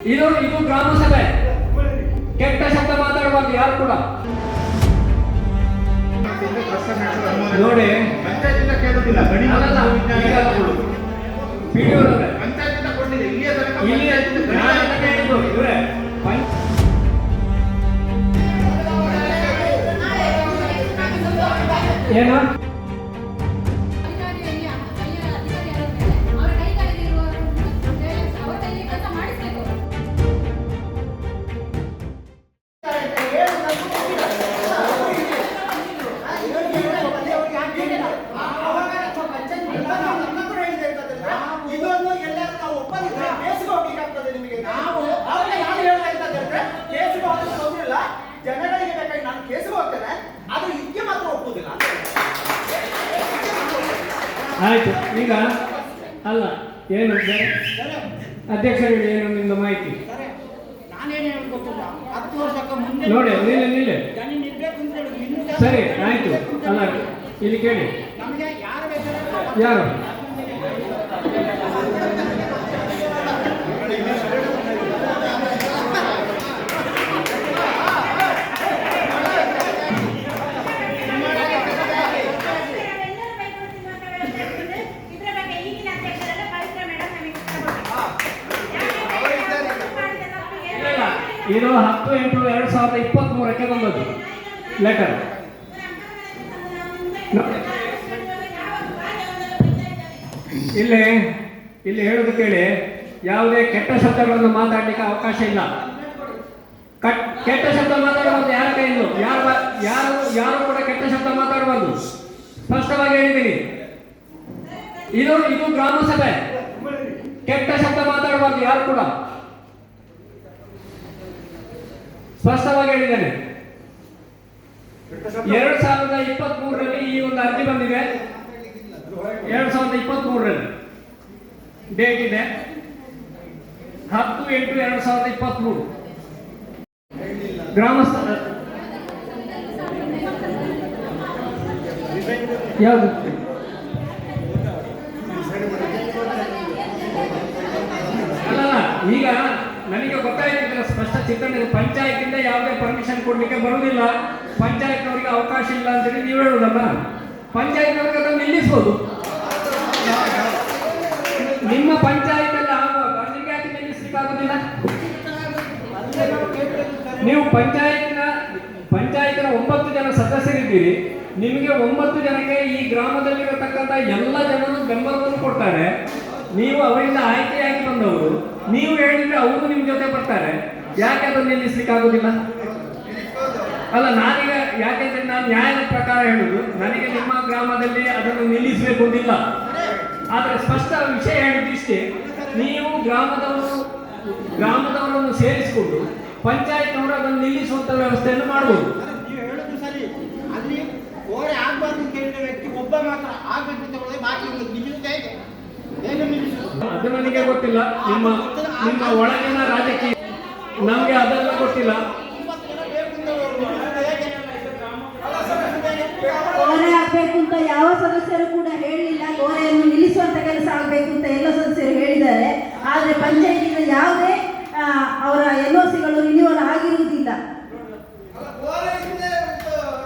ಇದು ಇದು ಗ್ರಾಮ ಸಭೆ. ಕೆಟ್ಟ ಶಬ್ದ ಮಾತಾಡಬಾರ್ದು ಯಾರು ಕೂಡ? ನೋಡಿ ಪಂಚಾಯತಿಂದ ಅಧ್ಯಕ್ಷರಿಗೆ ಏನು ನಿಮ್ದು ಮಾಹಿತಿ ನೋಡಿ ನಿಲ್ಲ ನಿಲ್ಲ ಸರಿ ಆಯ್ತು. ಅಲ್ಲ ಇಲ್ಲಿ ಕೇಳಿ. ನಮಗೆ ಯಾರು ಬೇಕಾದ್ರೆ ಯಾರು ಇದ್ರ ಬಗ್ಗೆ ಈಗಿನ ಅಧ್ಯಕ್ಷರೆಲ್ಲ ಪವಿತ್ರ ಮೇಡಮ್ ನಮಗೆ ಇಲ್ಲ, ಇದು ಹತ್ತು ಎಂಟು ಎರಡು ಸಾವಿರದ ಇಪ್ಪತ್ತ್ ಮೂರಕ್ಕೆ ಬಂದದ್ದು ಲೆಟರ್ ಇಲ್ಲಿ ಇಲ್ಲಿ ಹೇಳೋದು ಕೇಳಿ, ಯಾವುದೇ ಕೆಟ್ಟ ಶಬ್ದಗಳನ್ನು ಮಾತಾಡಲಿಕ್ಕೆ ಅವಕಾಶ ಇಲ್ಲ. ಕಟ್ ಕೆಟ್ಟ ಶಬ್ದ ಮಾತಾಡಬಾರ್ದು ಯಾರ ಕೈಯಲ್ಲಿ ಯಾರು ಯಾರು ಯಾರು ಕೂಡ ಕೆಟ್ಟ ಶಬ್ದ ಮಾತಾಡಬಾರ್ದು. ಸ್ಪಷ್ಟವಾಗಿ ಹೇಳಿದ್ದೀನಿ. ಇದು ಇದು ಗ್ರಾಮ ಸಭೆ. ಕೆಟ್ಟ ಶಬ್ದ ಮಾತಾಡಬಾರ್ದು ಯಾರು ಕೂಡ. ಸ್ಪಷ್ಟವಾಗಿ ಹೇಳಿದ್ದೇನೆ. ಎರಡ್ ಸಾವಿರದ ಇಪ್ಪತ್ತ್ ಮೂರರಲ್ಲಿ ಈ ಒಂದು ಅರ್ಜಿ ಬಂದಿದೆ. ಎರಡ್ ಸಾವಿರದ ಇಪ್ಪತ್ತ್ ಮೂರರಲ್ಲಿ ಡೇಟ್ ಇದೆ. ಹತ್ತು ಎಂಟು ಎರಡ್ ಸಾವಿರದ ಇಪ್ಪತ್ತ್ ಮೂರು ಗ್ರಾಮಸ್ಥ ಯಾವುದು? ಈಗ ನನಗೆ ಗೊತ್ತಾಯ್ತಿಲ್ಲ ಸ್ಪಷ್ಟ ಚಿತ್ರಣ ಪಂಚಾಯತಿಂದ ಯಾವುದೇ ಪರ್ಮಿಷನ್ ಕೊಡ್ಲಿಕ್ಕೆ ಬರುವುದಿಲ್ಲ. ಪಂಚಾಯತ್ನವರಿಗೆ ಅವಕಾಶ ಇಲ್ಲ ಅಂತೇಳಿ ನೀವು ಹೇಳುದಲ್ಲ. ಪಂಚಾಯತ್ನವ್ರಿಗೆ ಅದನ್ನು ನಿಲ್ಲಿಸ್ಬೋದು. ನಿಮ್ಮ ಪಂಚಾಯತಲ್ಲಿ ಆಗುವಾಗ ನಿಮಗೆ ಯಾಕೆ ನೀವು ಪಂಚಾಯತ್ನ ಪಂಚಾಯತ್ನ ಒಂಬತ್ತು ಜನ ಸದಸ್ಯರಿದ್ದೀರಿ. ನಿಮಗೆ ಒಂಬತ್ತು ಜನಕ್ಕೆ ಈ ಗ್ರಾಮದಲ್ಲಿರತಕ್ಕಂಥ ಎಲ್ಲ ಜನರು ಬೆಂಬಲವನ್ನು ಕೊಡ್ತಾರೆ. ನೀವು ಅವರಿಂದ ಆಯ್ಕೆಯಾಗಿ ಬಂದವರು. ನೀವು ಹೇಳಿದ್ರೆ ಅವರು ನಿಮ್ಮ ಜೊತೆ ಬರ್ತಾರೆ. ಯಾಕೆ ಅದನ್ನು ನಿಲ್ಲಿಸ್ಲಿಕ್ಕೆ ಆಗುದಿಲ್ಲ ಅಲ್ಲ ನಾನೀಗ ಯಾಕೆಂದ್ರೆ ನಾನು ನ್ಯಾಯದ ಪ್ರಕಾರ ಹೇಳುದು ನನಗೆ ನಿಮ್ಮ ಗ್ರಾಮದಲ್ಲಿ ಅದನ್ನು ನಿಲ್ಲಿಸಬೇಕು ಅಂತಿಲ್ಲ. ಆದರೆ ಸ್ಪಷ್ಟ ವಿಷಯ ಹೇಳಿದಿಷ್ಟೇ ನೀವು ಗ್ರಾಮದವರು ಗ್ರಾಮದವರನ್ನು ಸೇರಿಸಿಕೊಂಡು ಪಂಚಾಯತ್ನವರು ಅದನ್ನು ನಿಲ್ಲಿಸುವಂತ ವ್ಯವಸ್ಥೆಯನ್ನು ಮಾಡಬಹುದು ನೀವು ಹೇಳುದು ಸರಿ. ಅಲ್ಲಿ ಓರೆ ಆಗಬಾರ್ದು ಹೇಳಿದ ವ್ಯಕ್ತಿ ಒಬ್ಬ ಮಾತ್ರ ಆಗಬೇಕು ಬಾಕಿ ನಿಲ್ಲಿಸುತ್ತೆ ಹೇಗೆ ಅದು ನನಗೆ ಗೊತ್ತಿಲ್ಲ. ನಿಮ್ಮ ನಿಮ್ಮ ಒಳಗಿನ ರಾಜಕೀಯ ನಮಗೆ ಅದೆಲ್ಲ ಗೊತ್ತಿಲ್ಲ? ಗೋರೆ ಆಗ್ಬೇಕು ಅಂತ ಯಾವ ಸದಸ್ಯರು ಕೂಡ ಹೇಳಲಿಲ್ಲ. ಗೋರೆಯನ್ನು ನಿಲ್ಲಿಸುವಂತ ಕೆಲಸ ಆಗಬೇಕು ಅಂತ ಎಲ್ಲ ಸದಸ್ಯರು ಹೇಳಿದ್ದಾರೆ. ಆದರೆ ಪಂಚಾಯತಿನ ಯಾವುದೇ ಅವರ ಎಲ್ ಸಿಗಳು ರಿನ್ಯೂವಲ್ ಆಗಿರುವುದಿಲ್ಲ ಕೋರೆಯಿಂದ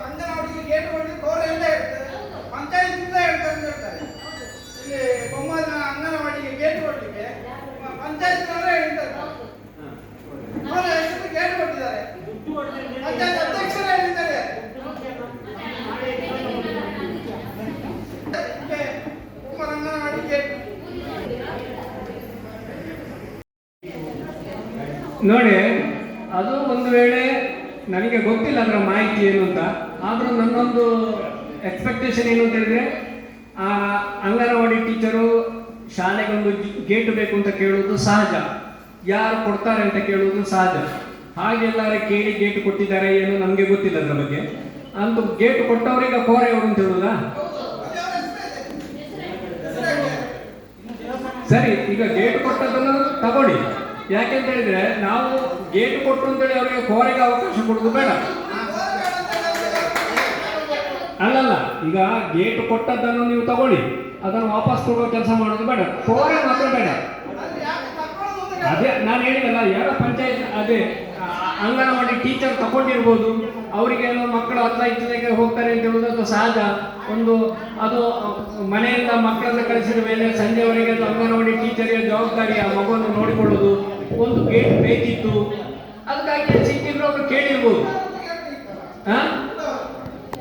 ಅಂಗನವಾಡಿಗೆ ಗೇಟ್ ಹೊಡೆದು ಕೋರೆಯಿಂದ ಹೇಳ್ತಾರೆ ಪಂಚಾಯತಿಂದ ಹೇಳ್ತಾರೆ ಅಂತ ಹೇಳ್ತಾರೆ ಇಲ್ಲಿ ಬೊಮ್ಮನ ಅಂಗನವಾಡಿಗೆ ಗೇಟ್ ಹೊಡಲಿಕ್ಕೆ ನೋಡಿ, ಅದು ಒಂದು ವೇಳೆ ನನಗೆ ಗೊತ್ತಿಲ್ಲ ಅದರ ಮಾಹಿತಿ ಏನು ಅಂತ, ಆದರೂ ನನ್ನೊಂದು ಎಕ್ಸ್ಪೆಕ್ಟೇಷನ್ ಏನು ಅಂತ ಹೇಳಿದ್ರೆ, ಆ ಅಂಗನವಾಡಿ ಟೀಚರು ಶಾಲೆಗೊಂದು ಗೇಟ್ ಬೇಕು ಅಂತ ಕೇಳುವುದು ಸಹಜ. ಯಾರು ಕೊಡ್ತಾರೆ ಅಂತ ಕೇಳುವುದು ಸಹಜ. ಹಾಗೆಲ್ಲಾರೆ ಕೇಳಿ ಗೇಟ್ ಕೊಟ್ಟಿದ್ದಾರೆ ಏನು ನಮಗೆ ಗೊತ್ತಿಲ್ಲ ಅದರ ಬಗ್ಗೆ. ಅಂತ ಗೇಟ್ ಕೊಟ್ಟವರಿಗೆ ಕೋರೆ ಅವರು ಅಂತ ಹೇಳುದಾ? ಸರಿ, ಈಗ ಗೇಟ್ ಕೊಟ್ಟದನ್ನು ತಗೊಳ್ಳಿ. ಯಾಕೆಂತ ಹೇಳಿದ್ರೆ ನಾವು ಗೇಟ್ ಕೊಟ್ಟು ಅಂತೇಳಿ ಅವರಿಗೆ ಕೋರೆಗೆ ಅವಕಾಶ ಕೊಡುದು ಬೇಡ. ಅಲ್ಲಲ್ಲ, ಈಗ ಗೇಟ್ ಕೊಟ್ಟದ್ದನ್ನು ನೀವು ತಗೊಳ್ಳಿ. ಅದನ್ನು ವಾಪಸ್ ಕೊಡುವ ಕೆಲಸ ಮಾಡೋದು ಬೇಡ. ಕೋರೆ ಮಾತ್ರ ಬೇಡ. ಅದೇ ನಾನು ಹೇಳಿದಲ್ಲ, ಯಾರ ಪಂಚಾಯತ್, ಅದೇ ಅಂಗನವಾಡಿ ಟೀಚರ್ ತಗೊಂಡಿರ್ಬೋದು. ಅವರಿಗೆ ಏನೋ ಮಕ್ಕಳು ಹತ್ತ ಇಂಚಿನಾಗೆ ಹೋಗ್ತಾರೆ ಅಂತ ಹೇಳೋದು ಅದು ಸಹಜ. ಒಂದು ಅದು ಮನೆಯಿಂದ ಮಕ್ಕಳನ್ನು ಕಳಿಸಿದ ಮೇಲೆ ಸಂಜೆವರೆಗೆ ಅಂಗನವಾಡಿ ಟೀಚರ್ಗೆ ಜವಾಬ್ದಾರಿ ಆ ಮಗುವನ್ನು ನೋಡಿಕೊಳ್ಳೋದು ಒಂದು ಗೇಟ್ ಬೇಕಿತ್ತು. ಅದಕ್ಕಾಗಿ ಸಿಕ್ಕಿದ್ರು ಅವರು ಕೇಳಿರ್ಬೋದು. ಹಾ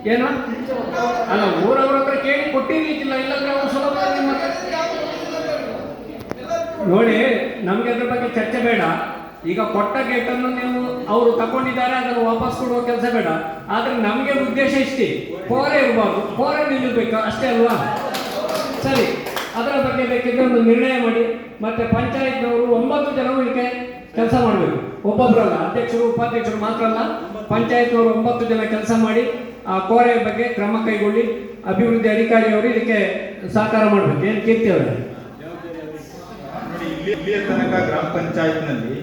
ಏನು? ಅಲ್ಲ, ಊರವ್ರ ಹತ್ರ ಕೇಳಿ ಕೊಟ್ಟಿರ್ಲಿಕ್ಕಿಲ್ಲ, ಇಲ್ಲಾಂದ್ರೆ ಅವ್ರು ಸುಲಭ ನೋಡಿ, ನಮ್ಗೆ ಅದ್ರ ಬಗ್ಗೆ ಚರ್ಚೆ ಬೇಡ. ಈಗ ಕೊಟ್ಟ ಗೇಟನ್ನು ನೀವು ಅವರು ತಗೊಂಡಿದ್ದಾರೆ, ಅದನ್ನು ವಾಪಸ್ ಕೊಡುವ ಕೆಲಸ ಬೇಡ. ಆದ್ರೆ ನಮಗೆ ಉದ್ದೇಶ ಇಷ್ಟೇ. ಕೋರೆ ಇರಬಾರ್ದು. ಕೋರೆ ನಿಲ್ಲಬೇಕು ಅಷ್ಟೇ ಅಲ್ವಾ? ಸರಿ. ಅದರ ಬಗ್ಗೆ ಬೇಕಿದ್ರೆ ಒಂದು ನಿರ್ಣಯ ಮಾಡಿ. ಮತ್ತೆ ಪಂಚಾಯತ್ನವರು ಒಂಬತ್ತು ಜನರು ಇದಕ್ಕೆ ಕೆಲಸ ಮಾಡಬೇಕು. ಒಬ್ಬೊಬ್ಬರಲ್ಲ ಅಧ್ಯಕ್ಷರು, ಉಪಾಧ್ಯಕ್ಷರು ಮಾತ್ರ ಅಲ್ಲ, ಪಂಚಾಯತ್ನವರು ಒಂಬತ್ತು ಜನ ಕೆಲಸ ಮಾಡಿ ಆ ಕೋರೆಯ ಬಗ್ಗೆ ಕ್ರಮ ಕೈಗೊಳ್ಳಿ. ಅಭಿವೃದ್ಧಿ ಅಧಿಕಾರಿಯವರು ಇದಕ್ಕೆ ಸಹಕಾರ ಮಾಡಬೇಕು. ಏನು ಕೀರ್ತಿ ಅವರು? ಇಲ್ಲಿಯ ತನಕ ಗ್ರಾಮ ಪಂಚಾಯತ್ನಲ್ಲಿ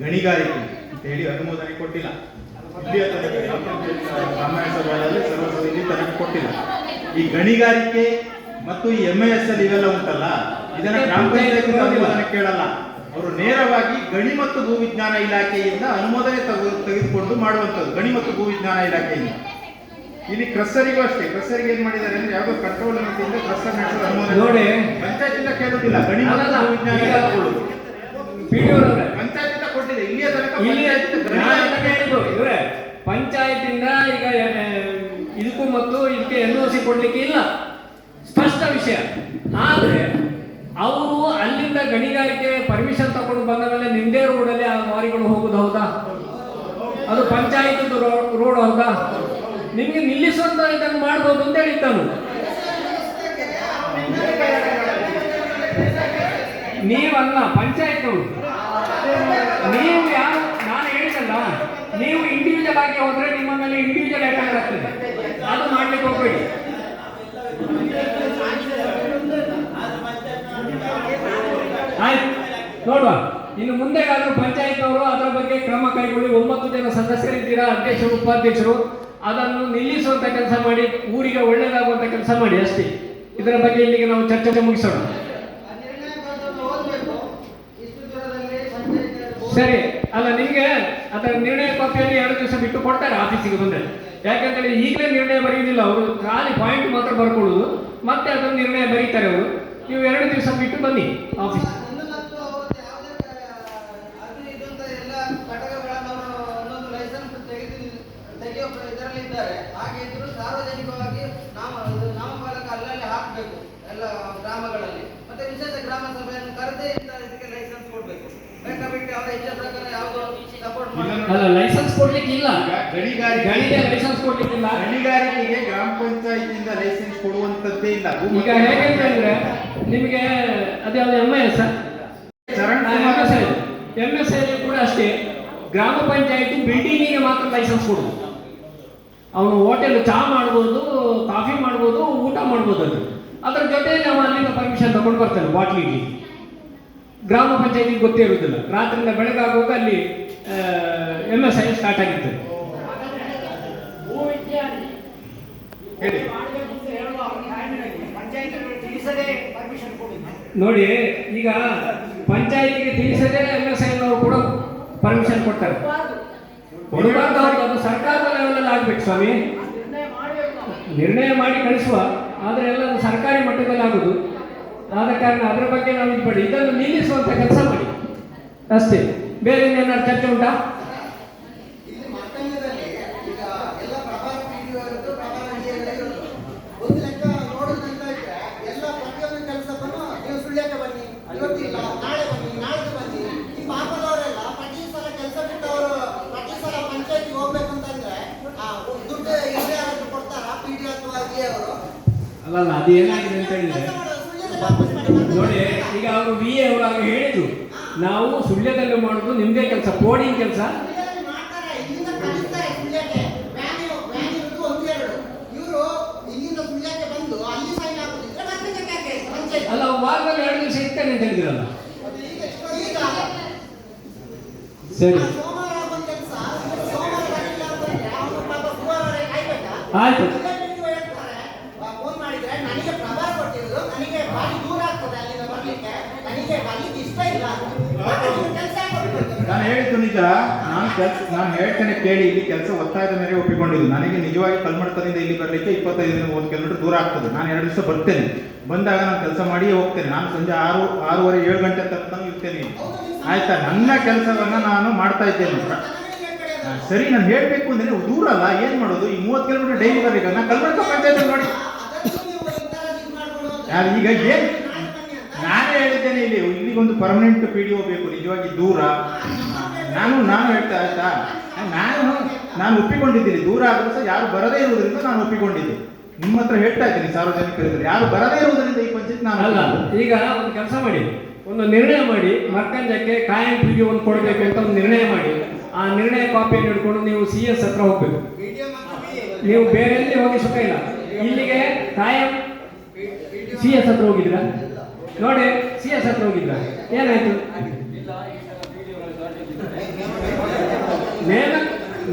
ಗಣಿಗಾರಿಕೆ ಅಂತ ಹೇಳಿ ಅನುಮೋದನೆ ಕೊಟ್ಟಿಲ್ಲ. ಇಲ್ಲಿಯ ತನಕ ಗ್ರಾಮ ಪಂಚಾಯತ್ ರಾಮಾಯಣ ಸಭೆಯಲ್ಲಿ ಸರ್ವಸಭೆ ಇಲ್ಲಿ ತನಕ ಕೊಟ್ಟಿಲ್ಲ. ಈ ಗಣಿಗಾರಿಕೆ ಮತ್ತು ಈ ಎಂ ಎಸ್ ಎಲ್ ಇವೆಲ್ಲ ಉಂಟಲ್ಲ, ಇದನ್ನ ಗ್ರಾಮ ಪಂಚಾಯತ್ ಅನುಮೋದನೆ ಕೇಳಲ್ಲ. ಅವರು ನೇರವಾಗಿ ಗಣಿ ಮತ್ತು ಭೂವಿಜ್ಞಾನ ಇಲಾಖೆಯಿಂದ ಅನುಮೋದನೆ ತಗೊ ತೆಗೆದುಕೊಂಡು ಮಾಡುವಂಥದ್ದು. ಗಣಿ ಮತ್ತು ಭೂವಿಜ್ಞಾನ ಇಲಾಖೆಯಿಂದ. ಇಲ್ಲಿ ಕ್ರಸ್ಸರಿಗೂ ಅಷ್ಟೇ. ಕ್ರಸ್ಸರಿಗೆ ಏನ್ ಮಾಡಿದ್ದಾರೆ ಅಂದ್ರೆ ಯಾವುದೋ ಕಂಟ್ರೋಲ್ ಸಮಿತಿಯಿಂದ ಕ್ರಸ್ಸರ್ ಅನುಮೋದನೆ ನೋಡಿ. ಪಂಚಾಯತಿಂದ ಕೇಳೋದಿಲ್ಲ. ಗಣಿ ಮತ್ತು ಅಲ್ಲಲ್ಲ, ಭೂವಿಜ್ಞಾನ ಈಗ ಪಂಚಾಯತಿಂದ ಕೊಟ್ಟಿದೆ. ಇಲ್ಲಿಯ ತನಕ ಪಂಚಾಯತಿಂದ ಇವರೇ ಈಗ ಇದಕ್ಕೂ ಮತ್ತು ಇದಕ್ಕೆ ಎನ್ ಒ ಸಿ ಕೊಡ್ಲಿಕ್ಕೆ ಇಲ್ಲ. ಸ್ಪಷ್ಟ ವಿಷಯ. ಆದ್ರೆ ಅವರು ಅಲ್ಲಿಂದ ಗಣಿಗಾರಿಕೆ ಪರ್ಮಿಷನ್ ತಗೊಂಡು ಬಂದ ಮೇಲೆ ನಿಂದೇ ರೋಡಲ್ಲಿ ಆ ಮಾರಿಗಳು ಹೋಗುದು ಹೌದಾ? ಅದು ಪಂಚಾಯತ್ ರೋಡ್ ಹೌದಾ? ನಿಮ್ಗೆ ನಿಲ್ಲಿಸುವಂತ ಇದನ್ನು ಮಾಡ್ಬೋದು ಅಂತ ಹೇಳಿದ್ದಾನು ನೀವಲ್ಲ ಪಂಚಾಯತ್ ನೀವು ಯಾರು, ನಾನು ಹೇಳಿದಲ್ಲ ನೀವು ಇಂಡಿವಿಜುವಲ್ ಆಗಿ ಹೋದ್ರೆ ನಿಮ್ಮ ಮೇಲೆ ಇಂಡಿವಿಜುವಲ್ ಅಟ್ಯಾಕ್ ಆಗ್ತದೆ. ಅದು ಮಾಡ್ಲಿಕ್ಕೆ ಹೋಗ್ಬೇಡಿ. ಆಯ್ತು, ನೋಡುವ. ಇನ್ನು ಮುಂದೆಗಾದ್ರೂ ಪಂಚಾಯತ್ನವರು ಅದರ ಬಗ್ಗೆ ಕ್ರಮ ಕೈಗೊಳ್ಳಿ. ಒಂಬತ್ತು ಜನ ಸದಸ್ಯರಿದ್ದೀರಾ, ಅಧ್ಯಕ್ಷರು, ಉಪಾಧ್ಯಕ್ಷರು. ಅದನ್ನು ನಿಲ್ಲಿಸುವಂತ ಕೆಲಸ ಮಾಡಿ, ಊರಿಗೆ ಒಳ್ಳೇದಾಗುವಂತ ಕೆಲಸ ಮಾಡಿ ಅಷ್ಟೇ. ಇದರ ಬಗ್ಗೆ ಇಲ್ಲಿಗೆ ನಾವು ಚರ್ಚೆ ಮುಗಿಸೋಣ. ಸರಿ, ಅಲ್ಲ, ನಿಮಗೆ ಅದರ ನಿರ್ಣಯ ಕಾಪಿಯನ್ನು ಎರಡು ದಿವಸ ಬಿಟ್ಟು ಕೊಡ್ತಾರೆ ಆಫೀಸಿಗೆ ಬಂದರೆ. ಯಾಕಂದ್ರೆ ಈಗಲೇ ನಿರ್ಣಯ ಬರೆಯುವುದಿಲ್ಲ ಅವರು. ಖಾಲಿ ಪಾಯಿಂಟ್ ಮಾತ್ರ ಬರ್ಕೊಳ್ಳೋದು ಮತ್ತೆ ಅದನ್ನು ನಿರ್ಣಯ ಬರೀತಾರೆ ಅವರು. ನೀವು ಎರಡು ದಿವಸ ಬಿಟ್ಟು ಬನ್ನಿ ಆಫೀಸ್ ಒಂದು ಮತ್ತು ಅವತ್ತು ಯಾವುದೇ ಕ- ಅದು ಇದು ಅಂತ ಎಲ್ಲ ಘಟಕಗಳನ್ನು ಅವರು ಒಂದೊಂದು ಲೈಸೆನ್ಸ್ ತೆಗೆದು ತೆಗೆಯೋ ಇದರಲ್ಲಿ ಇದ್ದಾರೆ ಹಾಗೆ ಇದ್ರು ಸಾರ್ವಜನಿಕವಾಗಿ ನಾಮ ಇದು ನಾಮಫಲಕ ಅಲ್ಲಲ್ಲಿ ಹಾಕಬೇಕು ಎಲ್ಲ ಗ್ರಾಮಗಳಲ್ಲಿ ಮತ್ತೆ ವಿಶೇಷ ಗ್ರಾಮ ಸಭೆಯನ್ನು ಕರೆದೇ ಇಂಥ ಇದಕ್ಕೆ ಲೈಸೆನ್ಸ್ ಕೊಡಬೇಕು ಬೇಕಾಬಿಟ್ಟು ಅವರ ಇಚ್ಛೆ ಪ್ರಕಾರ ಯಾವುದು ಸಪೋರ್ಟ್ ಮಾಡಿ ಅಲ್ಲ ಲೈಸೆನ್ಸ್ ಕೊಡ್ಲಿಕ್ಕೆ ಇಲ್ಲ ಈಗ ಗಣಿಗಾರಿಕೆ ಲೈಸೆನ್ಸ್ ಕೊಡ್ಲಿಕ್ಕಿಲ್ಲ. ಗಣಿಗಾರಿಕೆಗೆ ಗ್ರಾಮ ಪಂಚಾಯತಿಯಿಂದ ಲೈಸೆನ್ಸ್ ಕೊಡುವಂತದ್ದೇ ಇಲ್ಲ. ಭೂಮಿ- ಈಗ ಹೇಗೆ ಅಂತ ಹೇಳಿದ್ರೆ ನಿಮಗೆ ಅದ್ಯಾವುದು M S Charan Kumar S M S ಕೂಡ ಅಷ್ಟೇ. ಗ್ರಾಮ ಪಂಚಾಯತಿ ಬಿಲ್ಡಿಂಗಿಗೆ ಮಾತ್ರ ಲೈಸೆನ್ಸ್ ಕೊಡುದು. ಅವನು ಹೋಟೆಲ್ ಚಹಾ ಮಾಡ್ಬೋದು ಕಾಫಿ ಮಾಡ್ಬೋದು ಊಟ ಮಾಡ್ಬೋದು ಅದು ಅದ್ರ ಜೊತೆ ನಾವು ಅಲ್ಲಿಂದ ಪರ್ಮಿಷನ್ ತಗೊಂಡು ಬರ್ತೇವೆ ಬಾಟ್ಲಿಗೆ ಗ್ರಾಮ ಪಂಚಾಯತಿಗೆ ಗೊತ್ತೇ ಇರುವುದಿಲ್ಲ ರಾತ್ರಿಯಿಂದ ಬೆಳಗಾಗುವಾಗ ಅಲ್ಲಿ ಎಂ ಎಸ್ ಐ ಸ್ಟಾರ್ಟ್ ಆಗಿರ್ತದೆ. ಹೇಳಿ. ನೋಡಿ, ಈಗ ಪಂಚಾಯಿತಿಗೆ ತಿಳಿಸದೇ ಎಂ ಎಸ್ ಐನವರು ಕೂಡ ಪರ್ಮಿಷನ್ ಕೊಡ್ತಾರೆ. ಕೊಡಬಾರ್ದು ಅದು ಸರ್ಕಾರದ ಲೆವೆಲಲ್ಲಿ ಆಗ್ಬೇಕು, ಸ್ವಾಮಿ. ನಿರ್ಣಯ ಮಾಡಿ ಕಳಿಸುವ, ಆದರೆ ಎಲ್ಲ ಸರ್ಕಾರಿ ಮಟ್ಟದಲ್ಲಿ ಆಗುದು. ಆದ ಕಾರಣ ಅದರ ಬಗ್ಗೆ ನಾವು ಇದು ಮಾಡಿ ಇದನ್ನು ನಿಲ್ಲಿಸುವಂತ ಕೆಲಸ ಮಾಡಿ. ಅಷ್ಟೇ. ಬೇರೆ ಏನಾದ್ರು ಚರ್ಚೆ ಉಂಟಾ ಇಲ್ಲಿ ಮಕ್ಕಳದಲ್ಲಿ ಈಗ ಎಲ್ಲ ಪ್ರಭಾವ ಪೀಡಿಯವರದ್ದು ಪ್ರಭಾವ ಹಿರಿಯರದ್ದು ಒಂದು ಲೆಕ್ಕ ನೋಡುದಂತ ಇದ್ರೆ ಎಲ್ಲ ಪ್ರತಿಯೊಂದು ಕೆಲಸವನ್ನು ನೀವು ಸುಳ್ಯಕ್ಕೆ ಬನ್ನಿ ಇವತ್ತಿಲ್ಲ ನಾಳೆ ಬನ್ನಿ ನಾಳೆ ಬನ್ನಿ ಈ ಪಾಪದವರೆಲ್ಲ ಪ್ರತಿ ಸಲ ಕೆಲಸ ಬಿಟ್ಟವರು ಪ್ರತಿ ಸಲ ಪಂಚಾಯತಿಗೆ ಹೋಗ್ಬೇಕು ಅಂತಂದ್ರೆ ಆ, ದುಡ್ಡು ಹಿರಿಯರದ್ದು ಕೊಡ್ತಾರ ಪಿ ಡಿ ಅಥವಾ ಡಿ ಅವರು ಅಲ್ಲಲ್ಲ ಅದು ಏನಾಗಿದೆ ಅಂತ ಹೇಳಿದ್ರೆ ನೋಡಿ ಈಗ ಅವರು ವಿ ಎ ಅವರು ಆಗ ಹೇಳಿದ್ರು. ನಾವು ಸುಳ್ಯದಲ್ಲಿ ಮಾಡೋದು ನಿಮ್ಮದೇ ಕೆಲಸ ಕೋಡಿಂಗ್ ಕೆಲಸ. ಅಲ್ಲಿ ವಾರದಲ್ಲಿ ಎರಡು ದಿವಸ ಇರ್ತೇನೆ ಅಂತ ಹೇಳಿದಿರಲ್ಲ. ಸರಿ. ಸೋಮವಾರ ಆಗುವ ಕೆಲಸ ಸೋಮವಾರ ಬರಲಿಲ್ಲ ಅಂತಂದ್ರೆ ಅವನು ಪಾಪ ಗುರುವಾರ ಕಾಯ್ಬೇಕಾ ಆಯ್ತು ನೀವು ಹೇಳ್ತಾರೆ ಫೋನ್ ಮಾಡಿದ್ರೆ ನನಗೆ ಪ್ರಭಾರ ಕೊಟ್ಟಿರೋದು ನನಗೆ ಬಾರಿ ದೂರ ಆಗ್ತದೆ ಅಲ್ಲಿಂದ ಬರ್ಲಿಕ್ಕೆ ನನಗೆ ಬರ್ಲಿಕ್ಕೆ ಇಷ್ಟ ಇಲ್ಲ ಮತ್ತೆ ನೀವು ನಾನು ಕೆಲಸ, ನಾನು ಹೇಳ್ತೇನೆ ಕೇಳಿ, ಇಲ್ಲಿ ಕೆಲಸ ಒತ್ತಾಯದ ಮೇಲೆ ಒಪ್ಪಿಕೊಂಡಿದ್ದು. ನನಗೆ ನಿಜವಾಗಿ ಕಲ್ಮಡತದಿಂದ ಇಲ್ಲಿ ಬರಲಿಕ್ಕೆ ಇಪ್ಪತ್ತೈದು ಒಂದು ಕಿಲೋಮೀಟರ್ ದೂರ ಆಗ್ತದೆ. ನಾನು ಎರಡು ದಿವಸ ಬರ್ತೇನೆ. ಬಂದಾಗ ನಾನು ಕೆಲಸ ಮಾಡಿಯೇ ಹೋಗ್ತೇನೆ. ನಾನು ಸಂಜೆ ಆರು, ಆರೂವರೆ, ಏಳು ಗಂಟೆ ತನಕ ಇರ್ತೇನೆ. ಆಯ್ತಾ? ನನ್ನ ಕೆಲಸವನ್ನು ನಾನು ಮಾಡ್ತಾ ಇದ್ದೇನೆ. ಸರಿ, ನಾನು ಹೇಳಬೇಕು ಅಂದರೆ ದೂರ ಅಲ್ಲ. ಏನು ಮಾಡೋದು? ಈ ಮೂವತ್ತು ಕಿಲೋಮೀಟರ್ ಡೈಲಿ ಬರಲಿಕ್ಕೆ ನಾನು ಕಲ್ಮಡ್ಕ ಪಂಚಾಯತ್ ನೋಡಿ. ಯಾರು, ಈಗ ಏನು? ನಾನೇ ಹೇಳಿದ್ದೇನೆ ಇಲ್ಲಿ. ಇಲ್ಲಿಗೊಂದು ಪರ್ಮನೆಂಟ್ ಪಿ ಡಿ ಬೇಕು. ನಿಜವಾಗಿ ದೂರ. ನಾನು ನಾನು ಹೇಳ್ತಾ ಆಯ್ತಾ ನಾನು ನಾನು ಒಪ್ಪಿಕೊಂಡಿದ್ದೀನಿ. ದೂರ ಆದರೂ ಸಹ ಯಾರು ಬರದೇ ಇರುವುದರಿಂದ ನಾನು ಒಪ್ಪಿಕೊಂಡಿದ್ದೆ. ನಿಮ್ಮ ಹತ್ರ ಹೇಳ್ತಾ ಇದ್ದೀನಿ ಸಾರ್ವಜನಿಕರಿದ್ರೆ ಯಾರು ಬರದೇ ಇರುವುದರಿಂದ ಈ ಪಂಚಾಯತ್ ನಾನು ಅಲ್ಲ ಈಗ ಒಂದು ಕೆಲಸ ಮಾಡಿ. ಒಂದು ನಿರ್ಣಯ ಮಾಡಿ. ಮರ್ಕಂಜಕ್ಕೆ ಕಾಯಂ ಪಿಗೆ ಒಂದು ಕೊಡಬೇಕು ಅಂತ ಒಂದು ನಿರ್ಣಯ ಮಾಡಿ. ಆ ನಿರ್ಣಯ ಕಾಪಿಯನ್ನು ಹಿಡ್ಕೊಂಡು ನೀವು ಸಿ ಎಸ್ ಹತ್ರ ಹೋಗ್ಬೇಕು. ನೀವು ಬೇರೆ ಎಲ್ಲಿ ಹೋಗಿ ಸುಖ ಇಲ್ಲ. ಇಲ್ಲಿಗೆ ಕಾಯಂ ಸಿ ಎಸ್ ಹತ್ರ ಹೋಗಿದ್ರ ನೋಡಿ ಸಿ ಎಸ್ ಹತ್ರ ಹೋಗಿದ್ರ ಏನಾಯ್ತು? ನೇಮ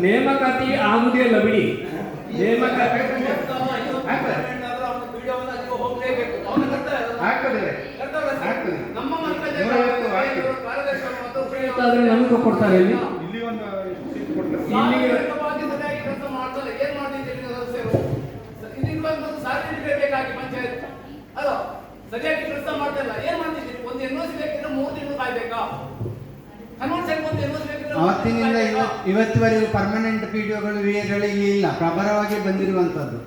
ನೇಮಕಾತಿ ಆಗುದೇ ಲಬಿಡಿ ಬಿಡಿ. ನೇಮಕಾತಿ. ಆದ್ರೆ ನಮಗೂ ಕೊಡ್ತಾರೆ ಇಲ್ಲಿ. ಇಲ್ಲಿ ಒಂದು ಸರಿಯಾಗಿ ಕೆಲಸ ಮಾಡ್ತಾ ಇಲ್ಲ. ಏನ್ ಮಾಡ್ತಿದ್ದೀರಿ? ಒಂದು ಎನ್ ಸಿ ಬೇಕಿದ್ರೆ ಮೂರು ತಿಂಗಳು ಕಾಯ್ಬೇಕಾ? ಅವತ್ತಿನಿಂದ ಇವತ್ತಿವರೆಗೂ ಪರ್ಮನೆಂಟ್ ಪಿಡಿಒಗಳು ವಿಎಗಳಿಗೆ ಇಲ್ಲ ಪ್ರಬಲವಾಗಿ ಬಂದಿರುವಂತದ್ದು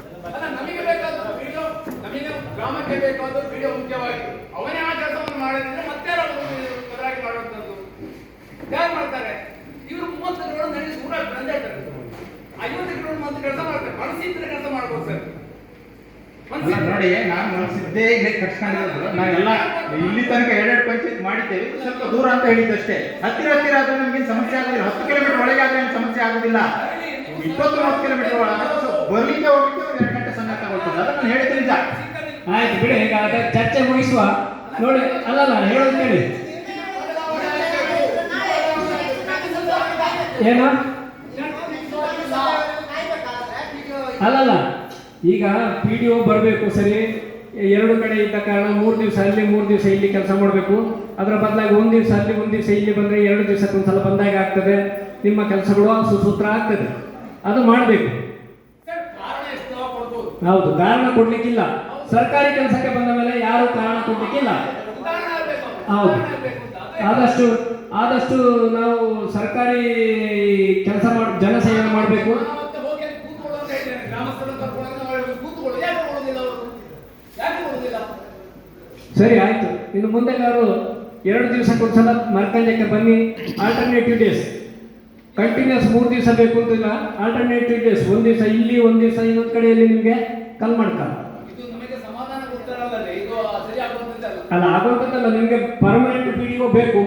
ಗ್ರಾಮಕ್ಕೆ ಬೇಕಾದ ವಿಡಿಯೋ ಮುಖ್ಯವಾಗಿ. ಅವನೇ ಆ ಕೆಲಸವನ್ನು ಮಾಡಿದ್ರೆ ಮತ್ತೆ ಬದಲಾಗಿ ಮಾಡುವಂಥದ್ದು ಯಾರು ಮಾಡ್ತಾರೆ? ಇವರು ಮೂವತ್ತು ಕಿಲೋಮೀಟರ್ ನಡೆಸಿ ಕೂಡ ಬಂದೇ ಐವತ್ತು ಕಿಲೋಮೀಟರ್ ಮತ್ತೆ ಕೆಲಸ ಮಾಡ್ತಾರೆ. ಮನಸ್ಸಿದ್ರೆ ಕೆಲಸ ಮಾಡ್ಬೋದು ಸರ್. ನೋಡಿ ನಾನು ಮನಸ್ಸಿದ್ದೇ ಇಲ್ಲಿ ಕಟ್ಸ್ಕೊಂಡಿರೋದು. ನಾವೆಲ್ಲ ಇಲ್ಲಿ ತನಕ ಎರಡೆರಡು ಪಂಚಾಯತ್ ಮಾಡಿದ್ದೇವೆ. ಸ್ವಲ್ಪ ದೂರ ಅಂತ ಹೇಳಿದ್ದಷ್ಟೇ ಹತ್ತಿರ ಹತ್ತಿರ ಆದ್ರೆ ನಮ್ಗೆ ಸಮಸ್ಯೆ ಆಗುದಿಲ್ಲ. ಹತ್ತು ಕಿಲೋಮೀಟರ್ ಒಳಗೆ ಆದ್ರೆ ಸಮಸ್ಯೆ ಆಗೋದಿಲ್ಲ. ಇಪ್ಪತ್ತು, ಮೂವತ್ತು ಕಿಲೋಮೀಟರ್ ಒಳಗೆ ಬರ್ಲಿಕ್ಕೆ ಹೋಗ್ಲಿಕ್ಕೆ ಒಂದು ಎರಡು ಗಂಟೆ ಸಮಯ ತಗೊಳ್ತದೆ. ಅದನ್ನು ನಾನು ಹೇಳಿದ್ದು ನಿಜ. ಆಯ್ತು ಬಿಡಿ ಹೇಗಾದ್ರೆ ಚರ್ಚೆ ಮುಗಿಸುವ. ನೋಡಿ ಅಲ್ಲಲ್ಲ ಹೇಳೋದು ಕೇಳಿ. ಏನು? ಅಲ್ಲಲ್ಲ. ಈಗ ಪಿ ಡಿ ಒ ಬರಬೇಕು ಸರಿ. ಎರಡು ಕಡೆ ಇದ್ದ ಕಾರಣ ಮೂರು ದಿವಸ ಅಲ್ಲಿ ಮೂರು ದಿವಸ ಇಲ್ಲಿ ಕೆಲಸ ಮಾಡಬೇಕು. ಅದರ ಬದಲಾಗಿ ಒಂದು ದಿವಸ ಅಲ್ಲಿ ಒಂದು ದಿವಸ ಇಲ್ಲಿ ಬಂದರೆ ಎರಡು ದಿವಸಕ್ಕೊಂದ್ಸಲ ಬಂದಾಗ ಆಗ್ತದೆ. ನಿಮ್ಮ ಕೆಲಸಗಳು ಸುಸೂತ್ರ ಆಗ್ತದೆ. ಅದು ಮಾಡಬೇಕು. ಹೌದು ಕಾರಣ ಕೊಡ್ಲಿಕ್ಕಿಲ್ಲ. ಸರ್ಕಾರಿ ಕೆಲಸಕ್ಕೆ ಬಂದ ಮೇಲೆ ಯಾರು ಕಾರಣ ಕೊಡ್ಲಿಕ್ಕಿಲ್ಲ. ಹೌದು. ಆದಷ್ಟು ಆದಷ್ಟು ನಾವು ಸರ್ಕಾರಿ ಕೆಲಸ ಮಾಡಿ ಜನಸೇವೆ ಮಾಡಬೇಕು ನಾನು ಮತ್ತೆ ಹೋಗಿ ಅಲ್ಲಿ ಕೂತ್ಕೊಳ್ಳು ಅಂತ ಹೇಳಿದ್ದೇನೆ ಗ್ರಾಮಸ್ಥರನ್ನು ಕರ್ಕೊಂಡು ನಾವು ಹೇಳಿದ್ವಿ, ಕೂತ್ಕೊಳ್ಳು ಯಾಕೆ ಕೊಡೋದಿಲ್ಲ ಅವರು ಯಾಕೆ ಕೊಡೋದಿಲ್ಲ ಸರಿ ಆಯ್ತು. ಇನ್ನು ಮುಂದೆ ನಾವು ಎರಡು ದಿವಸಕ್ಕೊಂದ್ಸಲ ಮರ್ಕಂಜಕ್ಕೆ ಬನ್ನಿ. ಆಲ್ಟರ್ನೇಟಿವ್ ಡೇಸ್ ಕಂಟಿನ್ಯೂಸ್ ಮೂರು ದಿವಸ ಬೇಕು ಅಂತಿಲ್ಲ ಆಲ್ಟರ್ನೇಟಿವ್ ಡೇಸ್ ಒಂದು ದಿವಸ ಇಲ್ಲಿ ಒಂದು ದಿವಸ ಇನ್ನೊಂದು ಕಡೆಯಲ್ಲಿ ನಿಮಗೆ ಸರಿ ಆಗುವಂತದ್ದಲ್ಲ ಅಲ್ಲ ಆಗುವಂಥದ್ದಲ್ಲ ನಿಮಗೆ ಪರ್ಮನೆಂಟ್ ಪಿ ಡಿ ಒ ಬೇಕು.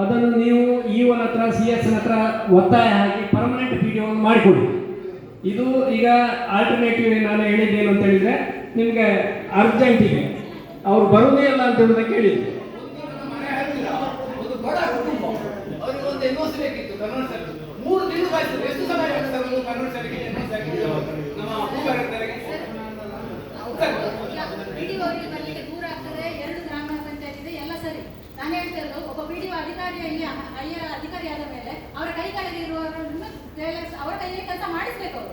ಅದನ್ನು ನೀವು ಇ ಒನ್ ಹತ್ರ ಸಿ ಎಸ್ ಹತ್ರ ಒತ್ತಾಯ ಹಾಕಿ ಪರ್ಮನೆಂಟ್ ಪಿ ಡಿ ಒ ಮಾಡಿಕೊಡಿ. ಇದು ಈಗ ಆಲ್ಟರ್ನೇಟಿವ್ ನಾನು ಹೇಳಿದ್ದೇನು ಅಂತ ಹೇಳಿದ್ರೆ ನಿಮಗೆ ಅರ್ಜೆಂಟ್ ಇದೆ. ಅವ್ರು ಬರೋದೇ ಇಲ್ಲ ಅಂತ ಹೇಳೋದಕ್ಕೆ ಹೇಳಿದ್ರು ಒಂದು ಮನೆ ಹತ್ತಿರ ಒಂದು ಬಡ ಕುಟುಂಬ. ಅವರಿಗೆ ಒಂದು ಎನ್ಒಸಿ ಬೇಕಿತ್ತು ಕನ್ನಡ ಮೂರು ತಿಂಗಳು ಎಷ್ಟು ಸಮಯ ಬೇಕು ಸರ್ ಒಂದು ಕನ್ನಡ ಸರಿಗೆ ಎನ್ಒಸಿ ನಮ್ಮ ಭೂಗಾರರಿಗೆ ಪಿಡಿಒ ಅವರಿಗೆ ಬರ್ಲಿಕ್ಕೆ ದೂರ ಆಗ್ತದೆ. ಎರಡು ಗ್ರಾಮ ಪಂಚಾಯತ್ ಇದೆ. ಎಲ್ಲ ಸರಿ. ನಾನು ಹೇಳ್ತಿರೋದು ಒಬ್ಬ ಪಿಡಿಒ ಅಧಿಕಾರಿ ಇಲ್ಲಿ ಅಯ್ಯ ಅಧಿಕಾರಿ ಆದ ಮೇಲೆ ಅವರ ಕೈ ಕೆಳಗೆ ಇರುವವರನ್ನು ಅವರ ಕೈಯಲ್ಲಿ ಕೆಲಸ ಮಾಡಿಸ್ಬೇಕು ಅವರು.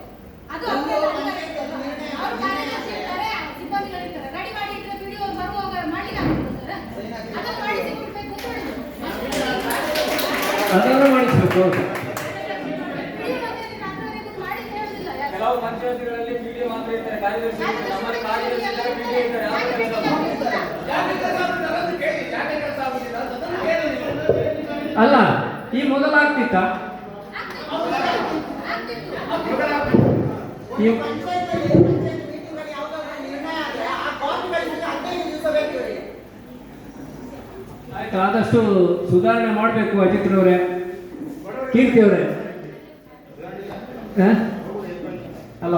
ಅದು ಅವ್ರ ಅಧಿಕಾರಿ ಇರ್ತದೆ. ಅವ್ರು ಕಾರ್ಯದರ್ಶಿ ಇರ್ತಾರೆ ಸಿಬ್ಬಂದಿಗಳಿರ್ತಾರೆ ರೆಡಿ ಮಾಡಿ ಇಟ್ಟರೆ ಪಿಡಿಒ ಬರುವಾಗ ಮಾಡ್ಲಿಕ್ಕೆ ಆಗ್ತದೆ ಸರ್ ಅದನ್ನು ಮಾಡಿಸಿ ಕೊಡ್ಬೇಕು ಅಂತ ಹೇಳಿದ್ರು ಅದನ್ನು ಮಾಡಿಸಬೇಕು? ಕೆಲವು ಪಂಚಾಯತಿಗಳಲ್ಲಿ ಮಾತ್ರ ಕಾರ್ಯದರ್ಶಿ. ನಮ್ಮಲ್ಲಿ ಕಾರ್ಯದರ್ಶಿ ಇದ್ದಾರೆ ಪಿಡಿಒ ಇದ್ದಾರೆ ಯಾವ ಕೆಲಸ ಮಾಡ್ತಾರೆ? ಯಾಕೆ ಕೆಲಸ ಆಗುದಿಲ್ಲ ಅಂತ ಕೇಳಿ ಯಾಕೆ ಕೆಲಸ ಆಗುದಿಲ್ಲ ಅಂತ ಅದನ್ನು ಕೇಳಿ ನೀವು. ಅಲ್ಲ ಈ ಮೊದಲಾಗ್ತಿತ್ತ ಈ ಪಂಚಾಯತ್ನಲ್ಲಿ ಪಂಚಾಯತ್ ಮೀಟಿಂಗ್ನಲ್ಲಿ ಯಾವುದಾದ್ರೂ ನಿರ್ಣಯ ಆದ್ರೆ ಆ ಕಾಪಿಗಳಿಗೆ ಹದಿನೈದು ದಿವಸ ಬೇಕು ಇವರಿಗೆ ಆಯ್ತು ಆದಷ್ಟು ಸುಧಾರಣೆ ಮಾಡಬೇಕು ಅಜಿತ್ರವರೇ ಕೀರ್ತಿ ಅವರೇ. ಹ? ಅಲ್ಲ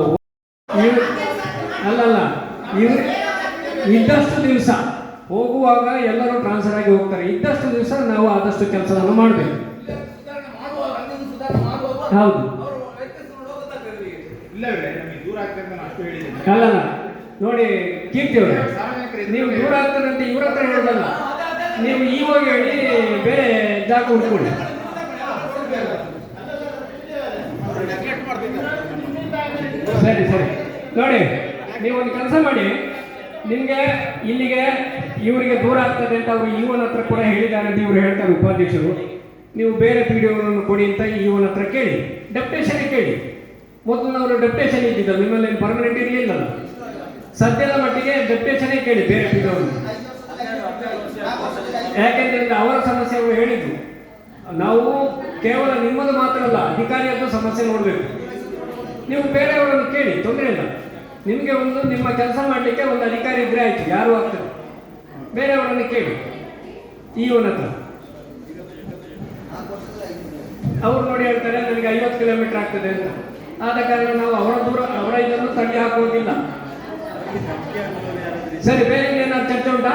ಅಲ್ಲಲ್ಲ ಇದ್ದಷ್ಟು ದಿವಸ ಹೋಗುವಾಗ ಎಲ್ಲರೂ ಟ್ರಾನ್ಸ್ಫರ್ ಆಗಿ ಹೋಗ್ತಾರೆ. ಇದ್ದಷ್ಟು ದಿವಸ ನಾವು ಆದಷ್ಟು ಕೆಲಸವನ್ನು ಮಾಡಬೇಕು. ಹೌದು. ಅಲ್ಲಲ್ಲ ನೋಡಿ, ಕೀರ್ತಿ ಅವರೇ, ನೀವು ದೂರ ಆಗ್ತಾರಂತೆ, ಇವ್ರ ಹತ್ರ ಹೇಳೋದಲ್ಲ. ನೀವು ಇವಾಗ ಹೇಳಿ ಬೇರೆ ಜಾಗ ಹುಡ್ಕೊಳ್ಳಿ. ಸರಿ ಸರಿ. ನೋಡಿ ನೀವು ಒಂದು ಕೆಲಸ ಮಾಡಿ. ನಿಮಗೆ ಇಲ್ಲಿಗೆ ಇವರಿಗೆ ದೂರ ಆಗ್ತದೆ ಅಂತ ಅವರು ಇವನ e ಹತ್ರ ಕೂಡ ಹೇಳಿದ್ದಾರೆ ಅಂತ ಇವರು ಹೇಳ್ತಾರೆ ಉಪಾಧ್ಯಕ್ಷರು. ನೀವು ಬೇರೆ ಪಿ ಡಿ ಕೊಡಿ ಅಂತ e ಇವನ ಹತ್ರ ಕೇಳಿ. ಡೆಪ್ಟೇಷನ್ ಕೇಳಿ. ಮೊದಲು ಅವರು ಡೆಪ್ಟೇಷನ್ ಇದ್ದಿದ್ದ, ನಿಮ್ಮಲ್ಲಿ ಪರ್ಮನೆಂಟ್ ಇರಲಿಲ್ಲ ಸದ್ಯದ ಮಟ್ಟಿಗೆ ಡೆಪ್ಟೇಷನೇ ಕೇಳಿ ಬೇರೆ ಪಿ ಯಾಕೆಂದ್ರೆ ಅವರ ಸಮಸ್ಯೆ ಅವರು ಹೇಳಿದ್ರು. ನಾವು ಕೇವಲ ನಿಮ್ಮದು ಮಾತ್ರ ಅಲ್ಲ, ಅಧಿಕಾರಿಯದ್ದು ಸಮಸ್ಯೆ ನೋಡಬೇಕು. ನೀವು ಬೇರೆಯವರನ್ನು ಕೇಳಿ, ತೊಂದರೆ ಇಲ್ಲ. ನಿಮಗೆ ಒಂದು, ನಿಮ್ಮ ಕೆಲಸ ಮಾಡಲಿಕ್ಕೆ ಒಂದು ಅಧಿಕಾರಿ ಇದ್ರೆ ಆಯ್ತು, ಯಾರು ಆಗ್ತದೆ ಬೇರೆಯವರನ್ನು ಕೇಳಿ. ಈ ಹತ್ರ. ಅವ್ರು ನೋಡಿ ಹೇಳ್ತಾರೆ, ನನಗೆ ಐವತ್ತು ಕಿಲೋಮೀಟರ್ ಆಗ್ತದೆ ಅಂತ. ಆದ ಕಾರಣ ನಾವು ಅವರ ದೂರ, ಅವರ ಇದನ್ನು ತಳ್ಳಿ ಹಾಕುವುದಿಲ್ಲ. ಸರಿ, ಬೇರೆ ಏನಾದ್ರು ಚರ್ಚೆ ಉಂಟಾ?